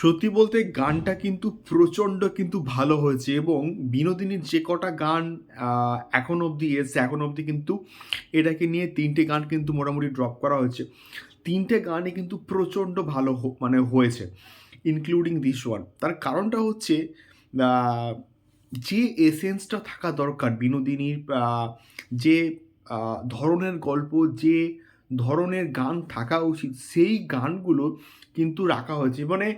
সত্যি বলতে গানটা কিন্তু প্রচণ্ড কিন্তু ভালো হয়েছে এবং বিনোদিনীর যে কটা গান এখন অবধি এসছে, এখন অবধি কিন্তু এটাকে নিয়ে তিনটে গান কিন্তু মোটামুটি ড্রপ করা হয়েছে। তিনটে গানই কিন্তু প্রচণ্ড ভালো মানে হয়েছে ইনক্লুডিং দিস ওয়ান তার কারণটা হচ্ছে যে এসেন্সটা থাকা দরকার বিনোদিনীর যে ধরনের গল্প, যে ধরনের গান থাকা উচিত, সেই গানগুলো কিন্তু রাখা হয়েছে। মানে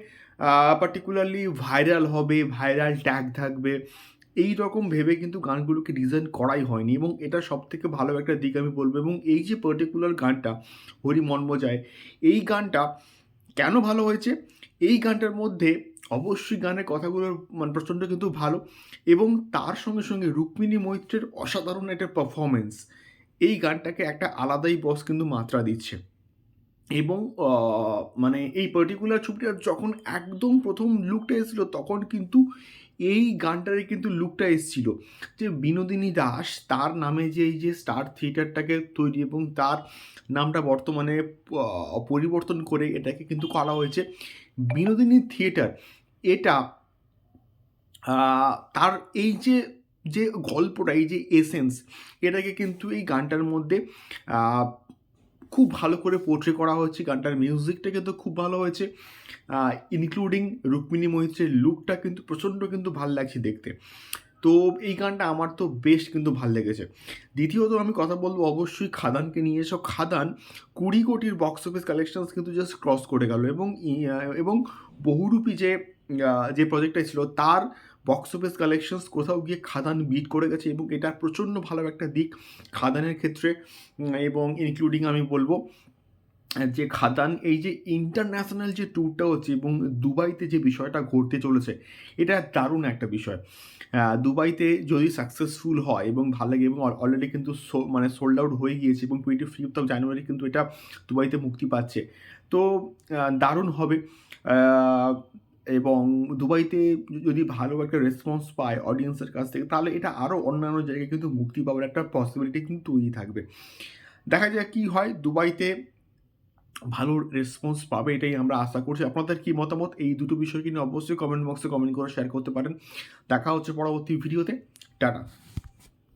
পার্টিকুলারলি ভাইরাল হবে ভাইরাল ট্যাগ থাকবে। এই রকম ভেবে কিন্তু গানগুলোকে ডিজাইন করাই হয়নি এবং এটা সব থেকে ভালো একটা দিক আমি বলব এবং এই যে পার্টিকুলার গানটা, হরি মন মজায়, এই গানটা কেন ভালো হয়েছে? এই গানটার মধ্যে অবশ্যই গানের কথাগুলো মানে প্রচণ্ড কিন্তু ভালো এবং তার সঙ্গে সঙ্গে রুক্মিণী মৈত্রের অসাধারণ একটা পারফরমেন্স এই গানটাকে একটা আলাদাই বস কিন্তু মাত্রা দিচ্ছে। এবং মানে এই পার্টিকুলার ছবিটা যখন একদম প্রথম লুকটা এসেছিল, তখন কিন্তু এই গানটারই কিন্তু লুকটা এসেছিল। যে বিনোদিনী দাস, তার নামে যে এই যে স্টার থিয়েটারটাকে তৈরি এবং তার নামটা বর্তমানে পরিবর্তন করে এটাকে কিন্তু করা হয়েছে বিনোদিনী থিয়েটার এটা তার এই যে যে গল্পটা, এই যে এসেন্স এটাকে কিন্তু এই গানটার মধ্যে খুব ভালো করে পোর্ট্রে করা হয়েছে, গানটার মিউজিকটা কিন্তু খুব ভালো হয়েছে ইনক্লুডিং রুক্মিণী মৈত্রের লুকটা কিন্তু প্রচণ্ড কিন্তু ভালো লাগছে দেখতে। তো এই গানটা আমার তো বেশ কিন্তু ভালো লেগেছে। দ্বিতীয়ত আমি কথা বলব অবশ্যই খাদানকে নিয়ে। সব খাদান কুড়ি কোটির বক্স অফিস কালেকশনস কিন্তু জাস্ট ক্রস করে গেল এবং এবং বহুরূপী যে যে প্রজেক্টটা ছিল, তার বক্স অফিস কালেকশনস কোথাও গিয়ে খাদান বিট করে গেছে এবং এটা প্রচণ্ড ভালো একটা দিক খাদানের ক্ষেত্রে এবং ইনক্লুডিং আমি বলব, যে খাদান, এই যে ইন্টারন্যাশনাল যে ট্যুরটা হচ্ছে এবং দুবাইতে যে বিষয়টা ঘটতে চলেছে, এটা দারুণ একটা বিষয়। দুবাইতে যদি সাকসেসফুল হয় এবং ভালো লাগে এবং অলরেডি কিন্তু মানে সোল্ড আউট হয়ে গিয়েছে এবং টোয়েন্টি ফিফথ অফ জানুয়ারি কিন্তু এটা দুবাইতে মুক্তি পাচ্ছে। তো দারুণ হবে। এবং দুবাইতে যদি ভালো একটা রেসপন্স পায় অডিয়েন্সের কাছ থেকে, তাহলে এটা আরও অন্যান্য জায়গায় কিন্তু মুক্তি পাওয়ার একটা পসিবিলিটি কিন্তু তৈরি থাকবে। দেখা যায় কি হয়, দুবাইতে ভালো রেসপন্স পাবে এটাই আমরা আশা করছি। আপনাদের কি মতামত? এই দুটো বিষয় নিয়ে অবশ্যই কমেন্ট বক্সে কমেন্ট করে শেয়ার করতে পারেন। দেখা হচ্ছে পরবর্তী ভিডিওতে টাটা।